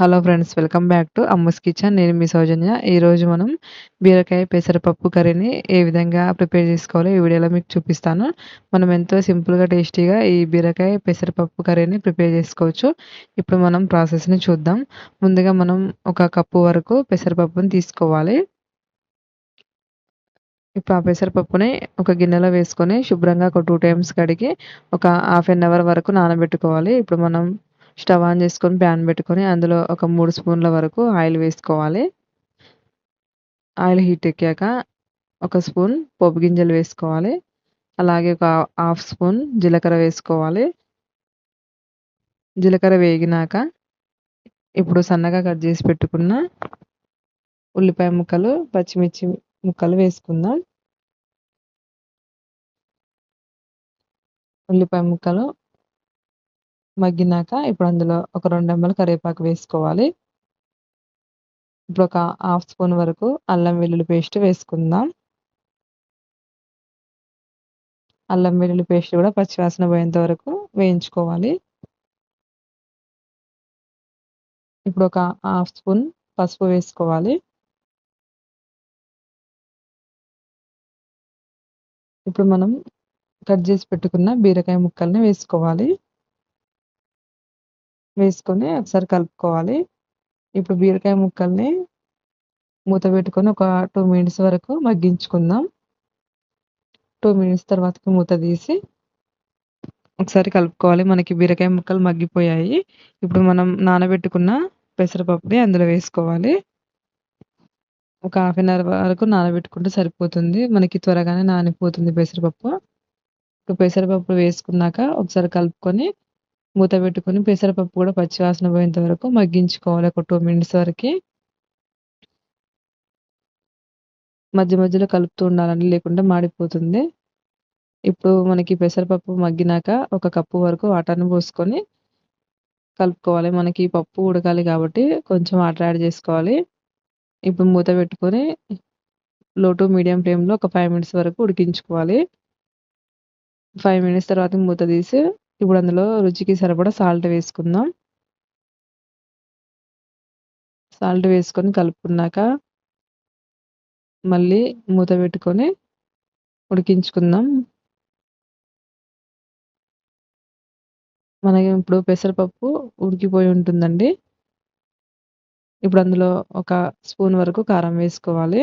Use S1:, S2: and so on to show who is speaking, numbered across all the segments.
S1: Hello friends welcome back to Amma's kitchen నేను మీ సౌజన్య. ఈరోజు మనం బీరకాయ పెసరపప్పు కర్రీని ఏ విధంగా ప్రిపేర్ చేసుకోవాలో ఈ వీడియోలో మీకు చూపిస్తాను. మనం ఎంతో సింపుల్గా టేస్టీగా ఈ బీరకాయ పెసరపప్పు కర్రీని ప్రిపేర్ చేసుకోవచ్చు. ఇప్పుడు మనం ప్రాసెస్ని చూద్దాం. ముందుగా మనం ఒక కప్పు వరకు పెసరపప్పుని తీసుకోవాలి. ఇప్పుడు ఆ పెసరపప్పుని ఒక గిన్నెలో వేసుకొని శుభ్రంగా ఒక టూ టైమ్స్ కడిగి ఒక హాఫ్ అన్ అవర్ వరకు నానబెట్టుకోవాలి. ఇప్పుడు మనం స్టవ్ ఆన్ చేసుకొని ప్యాన్ పెట్టుకొని అందులో ఒక మూడు స్పూన్ల వరకు ఆయిల్ వేసుకోవాలి. ఆయిల్ హీట్ ఎక్కాక ఒక స్పూన్ పోపు గింజలు వేసుకోవాలి. అలాగే ఒక హాఫ్ స్పూన్ జీలకర్ర వేసుకోవాలి. జీలకర్ర వేగినాక ఇప్పుడు సన్నగా కట్ చేసి పెట్టుకున్న ఉల్లిపాయ ముక్కలు పచ్చిమిర్చి ముక్కలు వేసుకుందాం. ఉల్లిపాయ ముక్కలు మగ్గినాక ఇప్పుడు అందులో ఒక రెండు ఎంఎల్ కరివేపాకు వేసుకోవాలి. ఇప్పుడు ఒక హాఫ్ స్పూన్ వరకు అల్లం వెల్లుల్లి పేస్ట్ వేసుకుందాం. అల్లం వెల్లుల్లి పేస్ట్ కూడా పచ్చివాసన పోయేంత వరకు వేయించుకోవాలి. ఇప్పుడు ఒక హాఫ్ స్పూన్ పసుపు వేసుకోవాలి. ఇప్పుడు మనం కట్ చేసి పెట్టుకున్న బీరకాయ ముక్కల్ని వేసుకోవాలి. వేసుకొని ఒకసారి కలుపుకోవాలి. ఇప్పుడు బీరకాయ ముక్కల్ని మూత పెట్టుకొని ఒక టూ మినిట్స్ వరకు మగ్గించుకుందాం. టూ మినిట్స్ తర్వాతకి మూత తీసి ఒకసారి కలుపుకోవాలి. మనకి బీరకాయ ముక్కలు మగ్గిపోయాయి. ఇప్పుడు మనం నానబెట్టుకున్న పెసరపప్పుని అందులో వేసుకోవాలి. ఒక హాఫ్ అన్ అవర్ వరకు నానబెట్టుకుంటే సరిపోతుంది. మనకి త్వరగానే నానిపోతుంది పెసరపప్పు. ఇప్పుడు పెసరపప్పు వేసుకున్నాక ఒకసారి కలుపుకొని మూత పెట్టుకొని పెసరపప్పు కూడా పచ్చివాసన పోయేంత వరకు మగ్గించుకోవాలి. ఒక టూ మినిట్స్ వరకు. మధ్య మధ్యలో కలుపుతూ ఉండాలండి లేకుంటే మాడిపోతుంది. ఇప్పుడు మనకి పెసరపప్పు మగ్గినాక ఒక కప్పు వరకు వాటర్ని పోసుకొని కలుపుకోవాలి. మనకి పప్పు ఉడకాలి కాబట్టి కొంచెం వాటర్ యాడ్ చేసుకోవాలి. ఇప్పుడు మూత పెట్టుకొని లో టు మీడియం ఫ్లేమ్లో ఒక ఫైవ్ మినిట్స్ వరకు ఉడికించుకోవాలి. ఫైవ్ మినిట్స్ తర్వాత మూత తీసి ఇప్పుడు అందులో రుచికి సరిపడా సాల్ట్ వేసుకుందాం. సాల్ట్ వేసుకొని కలుపుకున్నాక మళ్ళీ మూత పెట్టుకొని ఉడికించుకుందాం. మనకి ఇప్పుడు పెసరపప్పు ఉడికిపోయి ఉంటుందండి. ఇప్పుడు అందులో ఒక స్పూన్ వరకు కారం వేసుకోవాలి.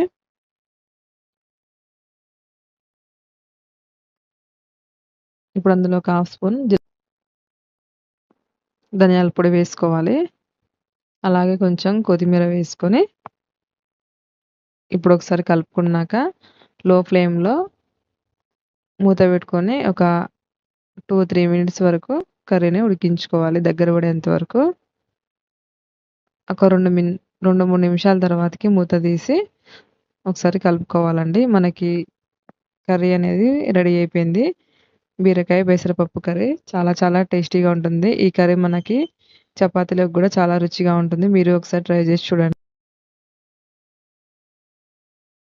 S1: ఇప్పుడు అందులో ఒక హాఫ్ స్పూన్ ధనియాల పొడి వేసుకోవాలి. అలాగే కొంచెం కొత్తిమీర వేసుకొని ఇప్పుడు ఒకసారి కలుపుకున్నాక లో ఫ్లేమ్లో మూత పెట్టుకొని ఒక టూ త్రీ మినిట్స్ వరకు కర్రీని ఉడికించుకోవాలి దగ్గర పడేంత వరకు. ఒక రెండు మిన్ రెండు మూడు నిమిషాల తర్వాతకి మూత తీసి ఒకసారి కలుపుకోవాలండి. మనకి కర్రీ అనేది రెడీ అయిపోయింది. బీరకాయ పెసరపప్పు కర్రీ చాలా చాలా టేస్టీగా ఉంటుంది. ఈ కర్రీ మనకి చపాతీలకు కూడా చాలా రుచిగా ఉంటుంది. మీరు ఒకసారి ట్రై చేసి చూడండి.